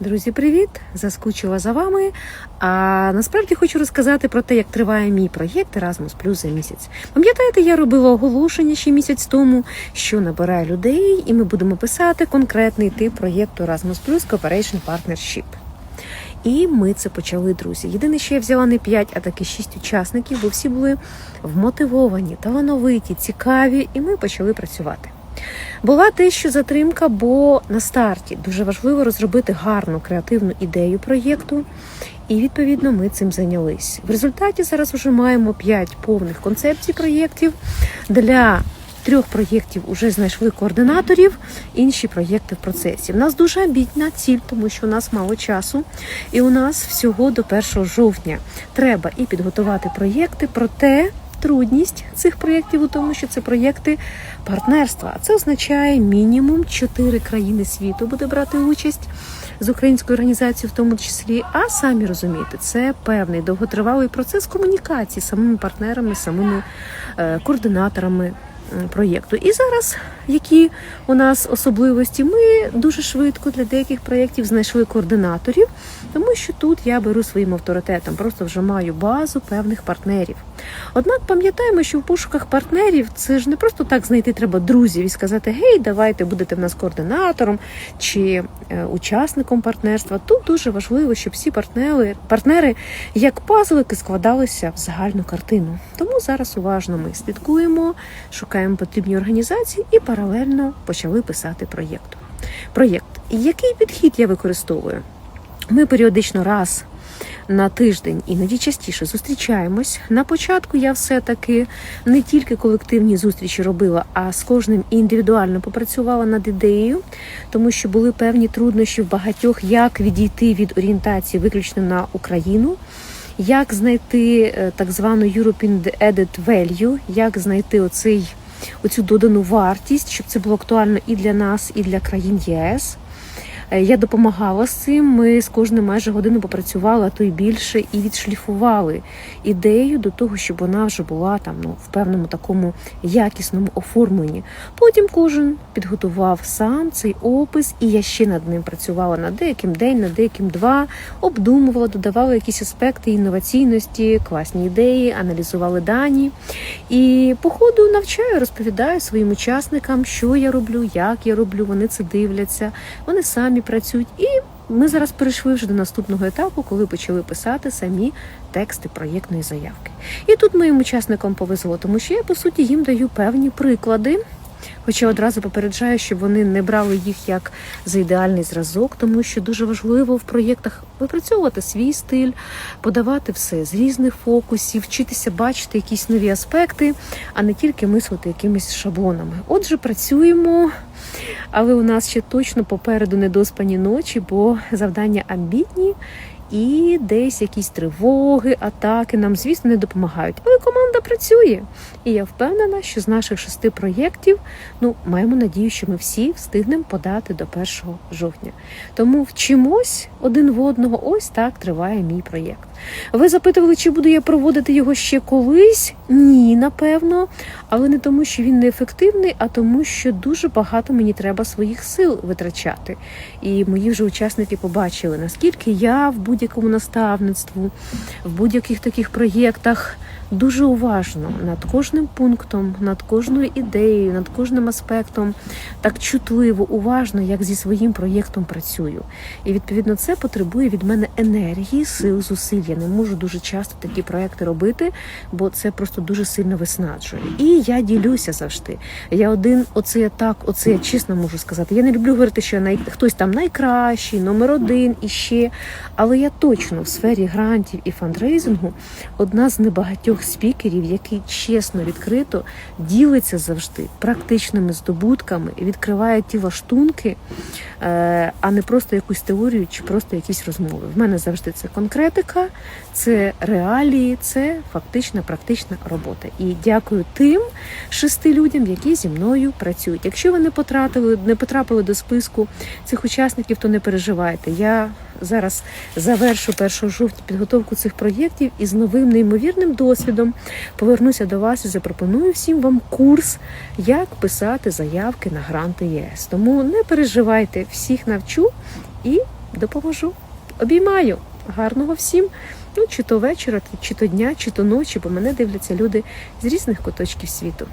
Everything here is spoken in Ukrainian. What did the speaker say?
Друзі, привіт! Заскучила за вами. А насправді хочу розказати про те, як триває мій проєкт Erasmus Plus за місяць. Пам'ятаєте, я робила оголошення ще місяць тому, що набирає людей, і ми будемо писати конкретний тип проєкту Erasmus Plus Cooperation Partnership. І ми це почали, друзі. Єдине, що я взяла не 5, а таки 6 учасників, бо всі були вмотивовані, талановиті, цікаві, і ми почали працювати. Була дещо затримка, бо на старті дуже важливо розробити гарну креативну ідею проєкту, і відповідно ми цим зайнялись. В результаті зараз вже маємо 5 повних концепцій проєктів. Для трьох проєктів вже знайшли координаторів, інші проєкти в процесі. У нас дуже амбітна ціль, тому що у нас мало часу, і у нас всього до 1 жовтня треба і підготувати проєкти, проте. Трудність цих проєктів у тому, що це проєкти партнерства. А це означає мінімум чотири країни світу буде брати участь з українською організацією, в тому числі. А самі розумієте, це певний довготривалий процес комунікації з самими партнерами, самими е, координаторами проєкту. І зараз які у нас особливості, ми дуже швидко для деяких проєктів знайшли координаторів, тому що тут я беру своїм авторитетом, просто вже маю базу певних партнерів. Однак пам'ятаємо, що в пошуках партнерів це ж не просто так знайти треба друзів і сказати Гей, давайте будете в нас координатором чи е, учасником партнерства. Тут дуже важливо, щоб всі партнери, партнери як пазлики складалися в загальну картину. Тому зараз уважно ми слідкуємо, шукаємо потрібні організації і паралельно почали писати проєкт. Проєкт. Який підхід я використовую? Ми періодично раз на тиждень, іноді частіше зустрічаємось. На початку я все-таки не тільки колективні зустрічі робила, а з кожним індивідуально попрацювала над ідеєю, тому що були певні труднощі в багатьох, як відійти від орієнтації виключно на Україну. Як знайти е, так звану European Added Value, як знайти оцей, оцю додану вартість, щоб це було актуально і для нас, і для країн ЄС. Е, Я допомагала з цим. Ми з кожним майже годину попрацювали, а то й більше, і відшліфували ідею до того, щоб вона вже була там ну в певному такому якісному оформленні. Потім кожен підготував сам цей опис, і я ще над ним працювала на деяким день, на деяким два, обдумувала, додавала якісь аспекти інноваційності, класні ідеї, аналізували дані. І по ходу навчаю, розповідаю своїм учасникам, що я роблю, як я роблю. Вони це дивляться, вони самі працюють. І ми зараз перейшли вже до наступного етапу, коли почали писати самі тексти проєктної заявки. І тут моїм учасникам повезло, тому що я по суті їм даю певні приклади. Хоча одразу попереджаю, щоб вони не брали їх як за ідеальний зразок, тому що дуже важливо в проєктах випрацьовувати свій стиль, подавати все з різних фокусів, вчитися бачити якісь нові аспекти, а не тільки мислити якимись шаблонами. Отже, працюємо, але у нас ще точно попереду недоспані ночі, бо завдання амбітні. І десь якісь тривоги, атаки нам, звісно, не допомагають. Але команда працює. І я впевнена, що з наших шести проєктів ну, маємо надію, що ми всі встигнемо подати до 1 жовтня. Тому вчимось один в одного. Ось так триває мій проєкт. Ви запитували, чи буду я проводити його ще колись? Ні, напевно. Але не тому, що він неефективний, а тому, що дуже багато мені треба своїх сил витрачати. І мої вже учасники побачили, наскільки я в будь-якому наставництву, в будь-яких таких проєктах дуже уважно над кожним пунктом, над кожною ідеєю, над кожним аспектом, так чутливо, уважно, як зі своїм проєктом працюю. І відповідно це потребує від мене енергії, сил, зусиль. Я не можу дуже часто такі проекти робити, бо це просто дуже сильно виснажує. І я ділюся завжди. Я один, оце я так, оце я чесно можу сказати. Я не люблю говорити, що я най... хтось там найкращий, номер один і ще. Але я точно в сфері грантів і фандрейзингу одна з небагатьох спікерів, який чесно, відкрито ділиться завжди практичними здобутками і відкриває ті лаштунки, е, а не просто якусь теорію чи просто якісь розмови. В мене завжди це конкретика, це реалії, це фактична практична робота. І дякую тим шести людям, які зі мною працюють. Якщо ви не потрапили, не потрапили до списку цих учасників, то не переживайте. Я зараз завершу 1 жовтня підготовку цих проєктів і з новим неймовірним досвідом повернуся до вас і запропоную всім вам курс, як писати заявки на гранти ЄС. Тому не переживайте, всіх навчу і допоможу. Обіймаю. Гарного всім. Ну, чи то вечора, чи то дня, чи то ночі, бо мене дивляться люди з різних куточків світу.